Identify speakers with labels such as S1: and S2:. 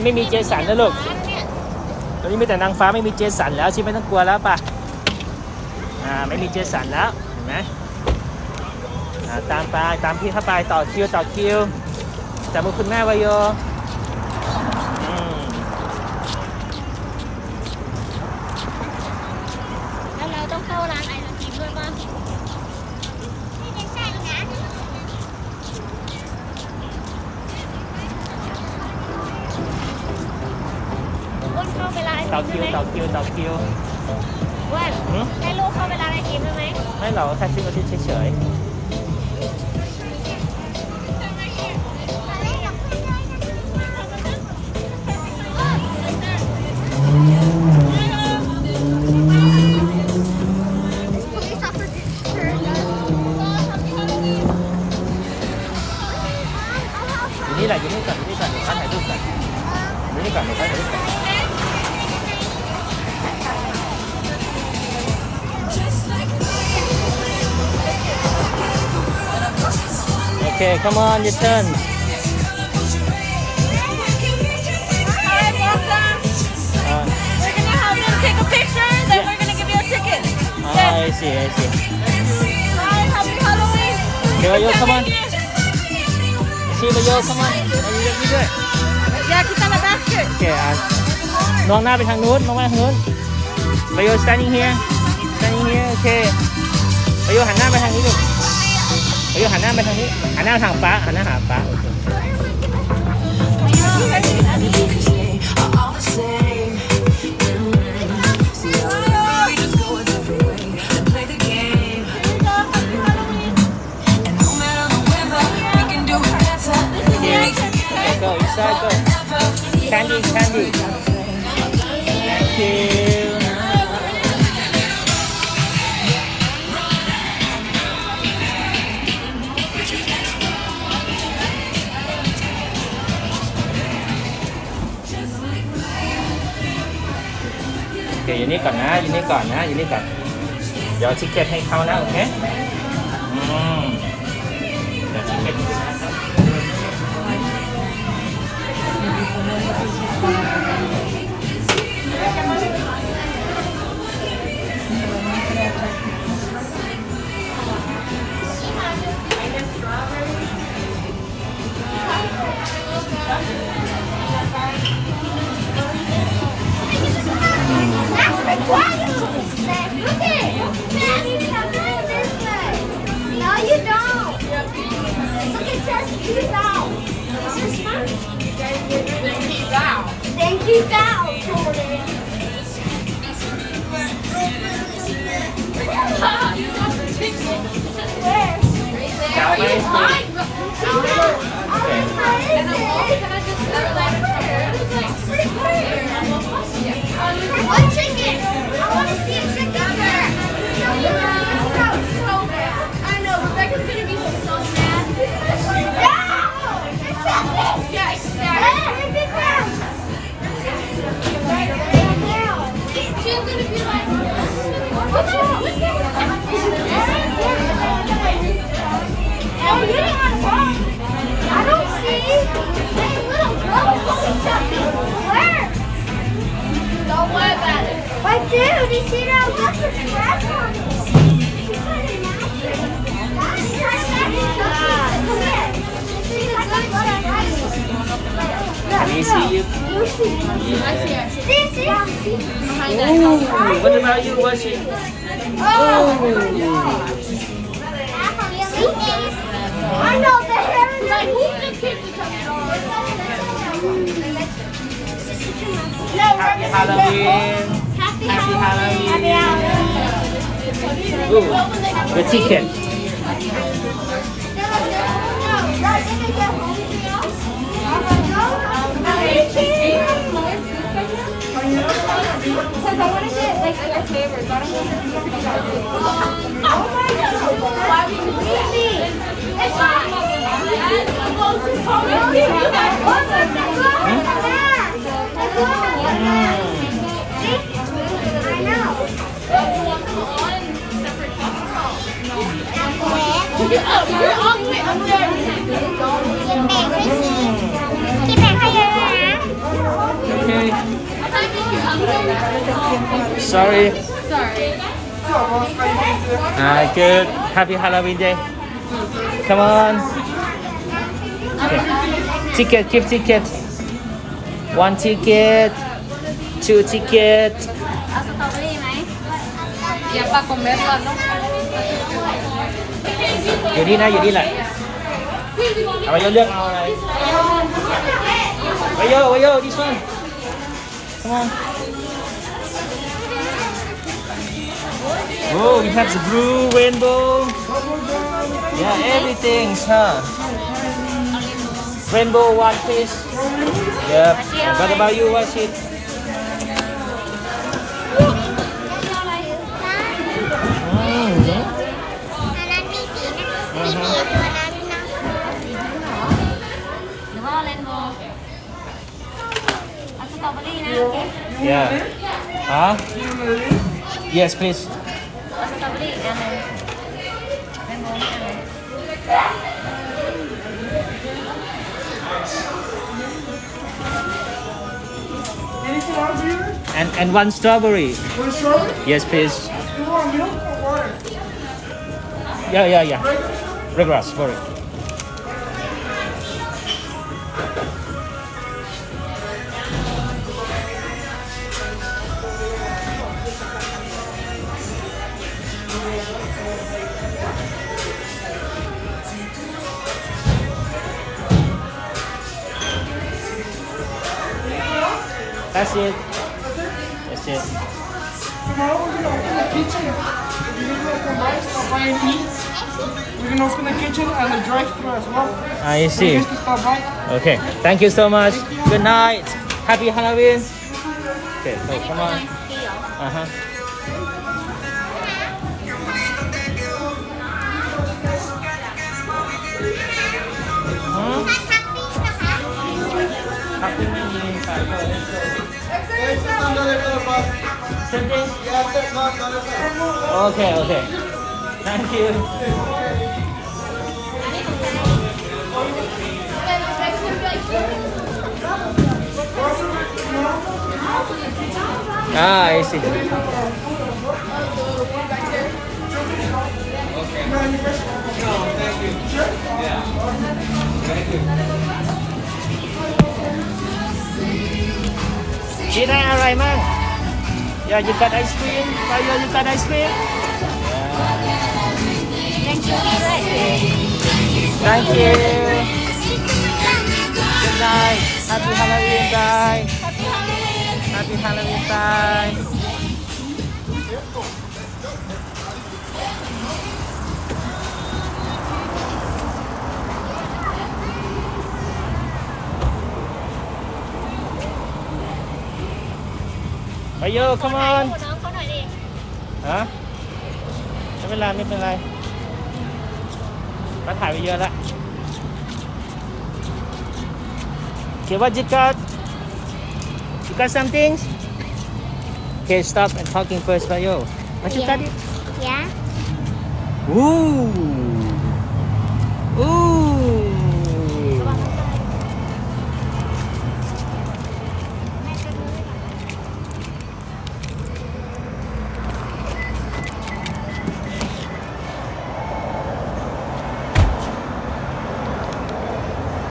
S1: นี้ไม่มีเจสันนะลูกตอนนี้มีแต่นางฟ้าไม่มีเจสันแล้วชิไม่ต้องกลัวแล้วป่ะอ่าไม่มีเจสันแล้วเห็นไหมอ่าตามไปตามพี่เข้าไปต่อคิวต่อคิวจับมือคุณแม่วา
S2: ยโย
S1: ต่อก
S2: รี
S1: คิ
S2: ม
S1: ว
S2: ได้ไหม
S1: ต่อคิวต่อคิว
S2: อ้วน
S1: หืม
S2: ให้ลูกเข้าไปร้านไอศครีมได้ไหม
S1: ไม่เราแค่ซื้อมาที่เฉยๆอยู่นี่แหละอยู่นี่ก่อนอยู่นี่ก่อนเดี๋ยวเขาถ่ายรูปก่อนอยู่นี่ก่อนเดี๋ยวเขาถ่ายรูปก่อน
S3: give you a ticket.
S1: อ่า I see I see
S3: Hi, happy Halloween.
S1: เดี๋ยวโย come on
S3: Here.
S1: ชีไปโย come on เอาอยู่นี่ด้วย
S3: Yeah, kita la basket.
S1: โอเคอ่ะน้องหน้าไปทางนู้นน้องมาทางนู้นไปโย standing here standing here โอเคไปโยหันหน้าไปทางนี้ลู กไปโยหันหน้าไปทางนี้ หันหน้าทางฟ้า หันหน้าหาฟ้าโอเค
S4: are all the
S1: อเคอยู่นี่ก่อนนะอยู่นี่ก่อนนะอยู่นี่ก่อนเดี๋ยวชิคเก็ตให้เขานะโอเคอืม
S2: Keep out, Jordan.
S1: you. Where? Right there. Are you
S2: lying? I'm I do. Did you see
S1: you? Ooh, what about you, Washi?
S2: I know the hair is like the kid to come No,
S1: Happy Halloween.
S2: Happy,
S1: Halloween.
S2: Happy Halloween.
S1: Ooh, the ticket.
S3: Because I want to get like other flavors. I don't want
S2: Oh my god! Why would you leave me? It's fine. you're
S1: Sorry.
S3: Sorry.
S1: Uh, good. Happy Halloween day. Come on. Okay. Ticket, give ticket. One ticket. Two ticket. Ya para comerlo, ¿no? Yudina, Yudina. How are you look? Alright. Wayo, wayo, this one. Come on. Oh, you have the blue rainbow. Yeah, everything, huh? Rainbow one piece. Yep. What about you? What's it?
S3: ง
S5: Anything else here?
S1: and and one strawberry.
S5: Want strawberry?
S1: yes please.
S5: You want milk or water?
S1: yeah yeah yeah. Regular sorry That's it. That's it.
S5: Tomorrow we're gonna open the kitchen. We're gonna open rice, Hawaiian eats. We're gonna open the kitchen and the drive-thru as well.
S1: I see. Okay. Thank you so much. You. Good night. Happy Halloween. Okay. So come on.
S3: Uh huh. Huh?
S1: Happy New Year. Okay,
S2: okay. Thank you. Ah, I see. Okay. No, thank you.
S1: Sure? Yeah. Thank you. ม่มีสายเลยเซนติ้งโอเค โอเค thank you อ่า I see Chị nàyอะไรมั่ง Yeah, you got ice cream? Mario, you got ice cream?
S3: Thank you ด้วย
S1: Thank you. Good night. Happy Halloween, bye. Happy Halloween, bye. ไป bây giờ come on hả nó mới làm như thế này bắt thải bây giờ lại Okay, what you got? You got some things? Okay, stop and talking first, Bayo. What you yeah. got it?
S2: Yeah.
S1: Ooh. Ooh.